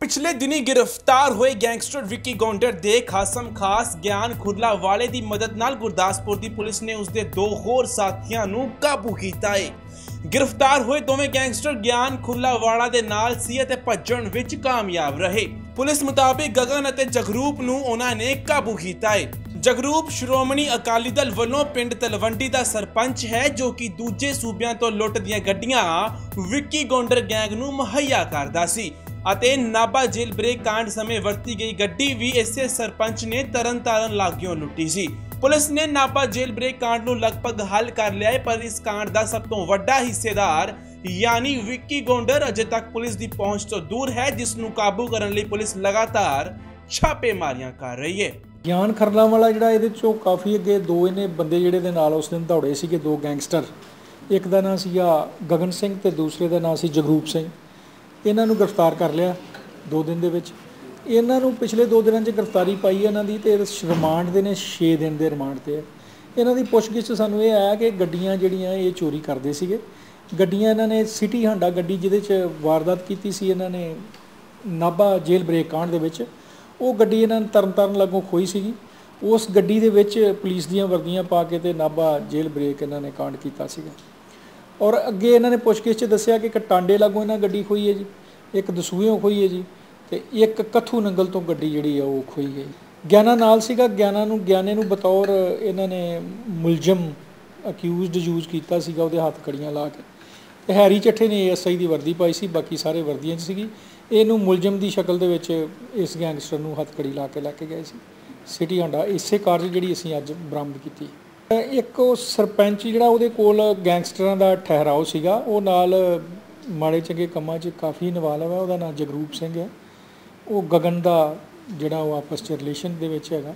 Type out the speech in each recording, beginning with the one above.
ਪਿਛਲੇ ਦਿਨੀ ਗ੍ਰਿਫਤਾਰ ਹੋਏ ਗੈਂਗਸਟਰ ਵਿੱਕੀ ਗੌਂਡਰ ਦੇ ਖਾਸਮ ਖਾਸ ਗਿਆਨ ਖੁਰਲਾ ਵਾਲੇ ਦੀ ਮਦਦ ਨਾਲ ਗੁਰਦਾਸਪੁਰ ਦੀ ਪੁਲਿਸ ਨੇ ਉਸਦੇ ਦੋ ਹੋਰ ਸਾਥੀਆਂ ਨੂੰ ਕਾਬੂ ਕੀਤਾ ਹੈ ਗ੍ਰਿਫਤਾਰ ਹੋਏ ਦੋਵੇਂ ਗੈਂਗਸਟਰ ਗਿਆਨ ਖੁਰਲਾਵਾਲਾ ਦੇ ਨਾਲ ਸੀ ਅਤੇ ਭੱਜਣ ਵਿੱਚ ਕਾਮਯਾਬ ਰਹੇ। ਪੁਲਿਸ ਮੁਤਾਬਿਕ ਗਗਨ ਅਤੇ ਜਗਰੂਪ ਨੂੰ ਉਹਨਾਂ ਨੇ ਕਾਬੂ ਕੀਤਾ ਹੈ ਜਗਰੂਪ ਸ਼੍ਰੋਮਣੀ ਅਕਾਲੀ ਦਲ ਵੱਲੋਂ ਪਿੰਡ ਤਲਵੰਡੀ ਦਾ ਸਰਪੰਚ ਹੈ, ਜੋ ਕਿ ਦੂਜੇ ਸੂਬਿਆਂ ਤੋਂ ਲੁੱਟ ਦੀਆਂ ਗੱਡੀਆਂ ਵਿੱਕੀ ਗੌਂਡਰ ਗੈਂਗ ਨੂੰ ਮੁਹੱਈਆ ਕਰਦਾ ਸੀ। ਅਤੇ ਨਾਬਾ ਜੇਲ੍ਹ ਬ੍ਰੇਕ ਕਾਂਡ ਸਮੇਂ ਵਰਤੀ ਗਈ ਗੱਡੀ ਵੀ ਇਸੇ ਸਰਪੰਚ ਨੇ ਤਰਨਤਾਰਨ ਲਾਗਿਓਂ ਲੁੱਟੀ ਸੀ। ਪੁਲਿਸ ਨੇ ਨਾਬਾ ਜੇਲ੍ਹ ਬ੍ਰੇਕ ਕਾਂਡ ਨੂੰ ਲਗਭਗ ਹੱਲ ਕਰ ਲਿਆ ਹੈ, ਪਰ ਇਸ ਕਾਂਡ ਦਾ ਸਭ ਤੋਂ ਵੱਡਾ ਹਿੱਸੇਦਾਰ ਯਾਨੀ ਵਿੱਕੀ ਗੌਂਡਰ ਅਜੇ ਤੱਕ ਪੁਲਿਸ ਦੀ ਪਹੁੰਚ ਤੋਂ ਦੂਰ ਹੈ, ਜਿਸ ਨੂੰ ਕਾਬੂ ਕਰਨ ਲਈ ਪੁਲਿਸ ਲਗਾਤਾਰ ਛਾਪੇਮਾਰੀਆਂ ਕਰ ਰਹੀ ਹੈ। ਗਿਆਨ ਖਰਲਾ ਵਾਲਾ ਜਿਹੜਾ ਇਹਦੇ ਚੋਂ ਕਾਫੀ ਅੱਗੇ ਦੋ ਇਹਨੇ ਬੰਦੇ ਜਿਹੜੇ ਦੇ ਨਾਲ ਉਸ ਦਿਨ ਦੌੜੇ ਸੀਗੇ, ਦੋ ਗੈਂਗਸਟਰ। ਇੱਕ ਦਾ ਨਾਂ ਸੀਗਾ ਗਗਨ ਸਿੰਘ ਤੇ ਦੂਸਰੇ ਦਾ ਨਾਂ ਸੀ ਜਗਰੂਪ ਸਿੰਘ। ਇਹਨਾਂ ਨੂੰ ਗ੍ਰਿਫਤਾਰ ਕਰ ਲਿਆ ਦੋ ਦਿਨ ਦੇ ਵਿੱਚ। ਇਹਨਾਂ ਨੂੰ ਪਿਛਲੇ ਦੋ ਦਿਨਾਂ 'ਚ ਗ੍ਰਿਫਤਾਰੀ ਪਾਈ ਇਹਨਾਂ ਦੀ ਤੇ ਰਿਮਾਂਡ ਦੇ ਨੇ 6 ਦਿਨ ਦੇ ਰਿਮਾਂਡ ਤੇ। ਹੈ ਇਹਨਾਂ ਦੀ ਪੁੱਛਗਿੱਛ 'ਚ ਸਾਨੂੰ ਇਹ ਆਇਆ ਕਿ ਗੱਡੀਆਂ ਜਿਹੜੀਆਂ ਇਹ ਚੋਰੀ ਕਰਦੇ ਸੀਗੇ। ਗੱਡੀਆਂ ਇਹਨਾਂ ਨੇ ਸਿਟੀ ਹਾਂਡਾ ਗੱਡੀ ਜਿਹਦੇ 'ਚ ਵਾਰਦਾਤ ਕੀਤੀ ਸੀ, ਇਹਨਾਂ ਨੇ ਨਾਭਾ ਜੇਲ੍ਹ ਬ੍ਰੇਕ ਕਾਂਡ ਦੇ ਵਿੱਚ। ਉਹ ਗੱਡੀ ਇਹਨਾਂ ਨੇ ਤਰਨਤਾਰਨ ਲਾਗੋਂ ਖੋਈ ਸੀਗੀ। ਉਸ ਗੱਡੀ ਦੇ ਵਿੱਚ ਪੁਲਿਸ ਦੀਆਂ ਵਰਦੀਆਂ ਪਾ ਕੇ ਤੇ ਨਾਭਾ ਜੇਲ੍ਹ ਬ੍ਰੇਕ ਇਹਨਾਂ ਨੇ ਕਾਂਡ ਕੀਤਾ ਸੀਗਾ। ਔਰ ਅੱਗੇ ਇਹਨਾਂ ਨੇ ਪੁੱਛਗਿੱਛ 'ਚ ਦੱਸਿਆ ਕਿ ਇੱਕ ਟਾਂਡੇ ਲਾਗੋਂ ਇਹਨਾਂ ਗੱਡੀ ਖੋਈ ਹੈ ਜੀ, ਇੱਕ ਦਸੂਹਿਓਂ ਖੋਈ ਹੈ ਜੀ ਤੇ ਇੱਕ ਕੱਥੂ ਨੰਗਲ ਤੋਂ ਗੱਡੀ ਜਿਹੜੀ ਆ ਉਹ ਖੋਈ ਗਈ। ਗਿਆਨਾ ਨਾਲ ਸੀਗਾ, ਗਿਆਨਾ ਨੂੰ, ਗਿਆਨੇ ਨੂੰ ਬਤੌਰ ਇਹਨਾਂ ਨੇ ਮੁਲਜ਼ਮ ਅਕਿਊਜ਼ਡ ਯੂਜ਼ ਕੀਤਾ ਸੀਗਾ ਉਹਦੇ ਹੱਥ ਕੜੀਆਂ ਲਾ ਕੇ। ਤੇ ਹੈਰੀ ਚੱਠੇ ਨੇ ਐਸਆਈ ਦੀ ਵਰਦੀ ਪਾਈ ਸੀ, ਬਾਕੀ ਸਾਰੇ ਵਰਦੀਆਂ 'ਚ ਸੀਗੀ। ਇਹਨੂੰ ਮੁਲਜ਼ਮ ਦੀ ਸ਼ਕਲ ਦੇ ਵਿੱਚ ਇਸ ਗੈਂਗਸਟਰ ਨੂੰ ਹੱਥਕੜੀ ਲਾ ਕੇ ਲੈ ਕੇ ਗਏ ਸੀ। ਸਿਟੀ ਹੰਡਾ, ਇਸੇ ਕਾਰਜ ਜਿਹੜੀ ਅਸੀਂ ਅੱਜ ਬਰਾਮਦ ਕੀਤੀ। ਇੱਕ ਉਹ ਸਰਪੰਚ ਜਿਹੜਾ ਉਹਦੇ ਕੋਲ ਗੈਂਗਸਟਰਾਂ ਦਾ ਠਹਿਰਾਓ ਸੀਗਾ, ਉਹ ਨਾਲ ਮਾੜੇ ਚੰਗੇ ਕੰਮਾਂ 'ਚ ਕਾਫੀ ਇਨਵੋਲਵ ਹੈ ਉਹਦਾ ਨਾਮ ਜਗਰੂਪ ਸਿੰਘ ਹੈ। ਉਹ ਗਗਨ ਦਾ ਜਿਹੜਾ ਉਹ ਆਪਸ 'ਚ ਰਿਲੇਸ਼ਨ ਦੇ ਵਿੱਚ ਹੈਗਾ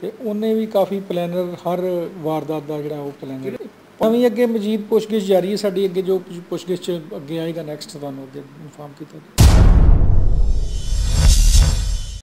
ਤੇ ਉਹਨੇ ਵੀ ਕਾਫੀ ਪਲੈਨਰ ਹਰ ਵਾਰਦਾਤ ਦਾ ਜਿਹੜਾ ਉਹ ਪਲੈਨਰ ਭਾਵੇਂ ਅੱਗੇ ਮਜੀਦ ਪੁੱਛਗਿੱਛ ਜਾਰੀ ਹੈ, ਸਾਡੀ ਅੱਗੇ ਜੋ ਪੁੱਛਗਿੱਛ 'ਚ ਅੱਗੇ ਆਏਗਾ ਨੈਕਸਟ ਤੁਹਾਨੂੰ ਅੱਗੇ ਇਨਫਾਰਮ ਕੀਤਾ